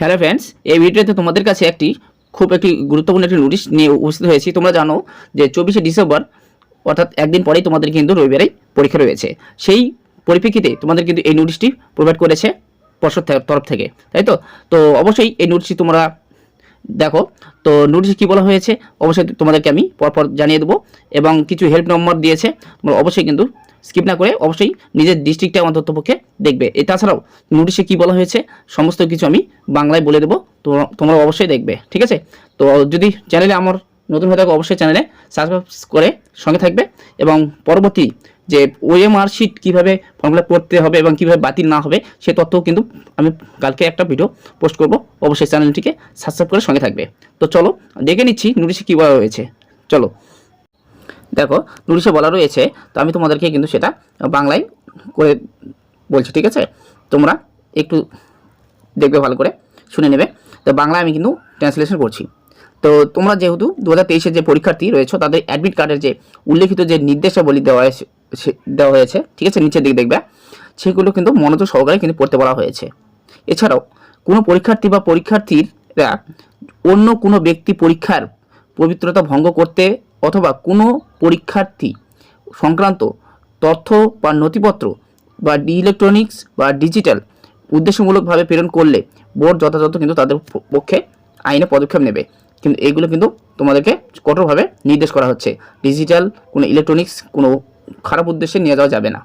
Hello friends এই ভিডিওতে তোমাদের কাছে একটি খুব একটি গুরুত্বপূর্ণ একটি নোটিশ নিয়ে উপস্থিত হয়েছি। তোমরা জানো যে চব্বিশে ডিসেম্বর, অর্থাৎ একদিন পরেই তোমাদের কিন্তু রবিবারেই পরীক্ষা রয়েছে। সেই পরিপ্রেক্ষিতে তোমাদের কিন্তু এই নোটিশটি প্রোভাইড করেছে পর্ষদ তরফ থেকে। তাই তো? তো অবশ্যই এই নোটিশটি তোমরা দেখো। তো নোটিশে কী বলা হয়েছে? অবশ্যই তোমাদেরকে আমি পরপর জানিয়ে দেবো এবং কিছু হেল্প নম্বর দিয়েছে। তোমরা অবশ্যই কিন্তু স্কিপ না করে অবশ্যই নিজের ডিস্ট্রিক্টে অন্তত পক্ষে দেখবে। এ তাছাড়াও নোটিশে কী বলা হয়েছে? সমস্ত কিছু আমি বাংলায় বলে দেবো। তো তোমরা অবশ্যই দেখবে, ঠিক আছে? তো যদি চ্যানেলে আমার নতুন হয়ে থাকো, অবশ্যই চ্যানেলে সাবস্ক্রাইব করে সঙ্গে থাকবে এবং পরবর্তী যে ওএমআর শিট কীভাবে ফর্মুলা করতে হবে এবং কীভাবে বাতিল না হবে, সে তথ্যও কিন্তু আমি কালকে একটা ভিডিও পোস্ট করব। অবশ্যই চ্যানেলটিকে সাবস্ক্রাইব করে সঙ্গে থাকবে। তো চলো, দেখে নিচ্ছি নোটিশে কী বলা হয়েছে। চলো, দেখো নোটিশে বলা রয়েছে, তো আমি তোমাদেরকে কিন্তু সেটা বাংলায় করে বলছি, ঠিক আছে? তোমরা একটু দেখবে ভালো করে, শুনে নেবে। তো বাংলায় আমি কিন্তু ট্রান্সলেশন করছি। তো তোমরা যেহেতু দু হাজার যে পরীক্ষার্থী রয়েছে, তাদের অ্যাডমিট কার্ডের যে উল্লেখিত যে নির্দেশাবলী দেওয়া হয়েছে দেওয়া হয়েছে, ঠিক আছে? নিচের দিকে দেখবে। সেগুলো কিন্তু মনোযোগ সহকারে কিন্তু পড়তে বলা হয়েছে। এছাড়াও, কোনো পরীক্ষার্থী বা পরীক্ষার্থীরা অন্য কোনো ব্যক্তি পরীক্ষার পবিত্রতা ভঙ্গ করতে অথবা কোনো পরীক্ষার্থী সংক্রান্ত তথ্য বা নথিপত্র বা ইলেকট্রনিক্স বা ডিজিটাল উদ্দেশ্যমূলকভাবে প্রেরণ করলে বোর্ড যথাযথ কিন্তু তাদের পক্ষে আইনে পদক্ষেপ নেবে। কিন্তু এগুলো কিন্তু তোমাদেরকে কঠোরভাবে নির্দেশ করা হচ্ছে। ডিজিটাল, কোনো ইলেকট্রনিক্স, কোনো খারাপ উদ্দেশ্যে নিয়ে যাওয়া যাবে না।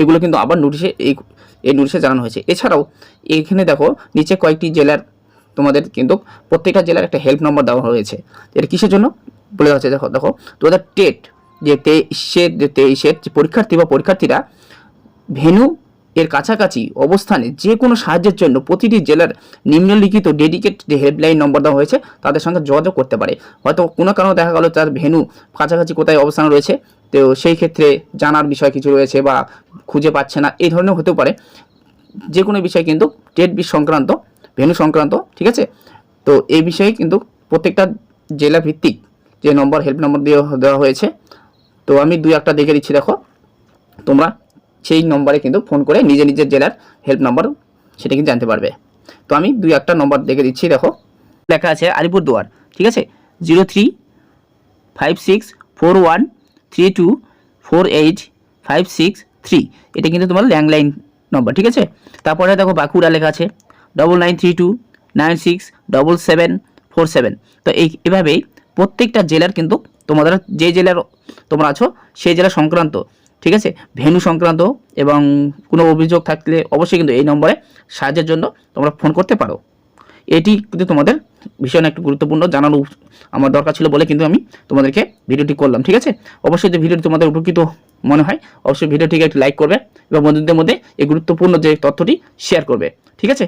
এগুলো কিন্তু আবার নোটিশে এই এই নোটিশে জানানো হয়েছে। এছাড়াও এখানে দেখো, নিচে কয়েকটি জেলার তোমাদের কিন্তু প্রত্যেকটা জেলার একটা হেল্প নম্বর দেওয়া হয়েছে। এটা কিসের জন্য? বলে দেওয়া হচ্ছে, দেখো দেখো হাজার টেট যে তেইশের যে তেইশের যে পরীক্ষার্থী বা পরীক্ষার্থীরা ভেনু এর কাছাকাছি অবস্থানে যে কোনো সাহায্যের জন্য প্রতিটি জেলার নিম্নলিখিত ডেডিকেট যে হেল্পলাইন নম্বর দেওয়া হয়েছে, তাদের সঙ্গে যোগাযোগ করতে পারে। হয়তো কোনো কারণে দেখা গেল তার ভেনু কাছাকাছি কোথায় অবস্থান রয়েছে, তো সেই ক্ষেত্রে জানার বিষয় কিছু রয়েছে বা খুঁজে পাচ্ছে না, এই ধরনের হতেও পারে। যে কোনো বিষয় কিন্তু ডেট বিশ সংক্রান্ত, ভেনু সংক্রান্ত, ঠিক আছে? তো এই বিষয়ে কিন্তু প্রত্যেকটা জেলা ভিত্তিক যে নম্বর হেল্প নম্বর দিয়ে দেওয়া হয়েছে, তো আমি দুই একটা দেখে দিচ্ছি, দেখো। তোমরা সেই নম্বরে কিন্তু ফোন করে নিজে নিজের জেলার হেল্প নম্বর সেটা কিন্তু জানতে পারবে। তো আমি দুই একটা নম্বর দেখে দিচ্ছি, দেখো। লেখা আছে আলিপুরদুয়ার ঠিক আছে? Zero three five six four one three two four eight five six three এটা কিন্তু তোমার ল্যান্ডলাইন নম্বর ঠিক আছে? তারপরে দেখো বাঁকুড়া লেখা আছে double nine three two nine six double seven four seven তো এই, এভাবেই প্রত্যেকটা জেলার কিন্তু তোমাদের, যে জেলার তোমরা আছো, সেই জেলা সংক্রান্ত ঠিক আছে? ভেনু সংক্রান্ত এবং কোনো অভিযোগ থাকলে অবশ্যই কিন্তু এই নম্বরে সাহায্যের জন্য তোমরা ফোন করতে পারো। এটি কিন্তু তোমাদের ভীষণ একটু গুরুত্বপূর্ণ জানানো আমার দরকার ছিল বলে কিন্তু আমি তোমাদেরকে ভিডিওটি করলাম, ঠিক আছে? অবশ্যই যে ভিডিওটি তোমাদের উপকৃত মনে হয়, অবশ্যই ভিডিওটিকে একটু লাইক করবে এবং বন্ধুদের মধ্যে এই গুরুত্বপূর্ণ যে তথ্যটি শেয়ার করবে, ঠিক আছে?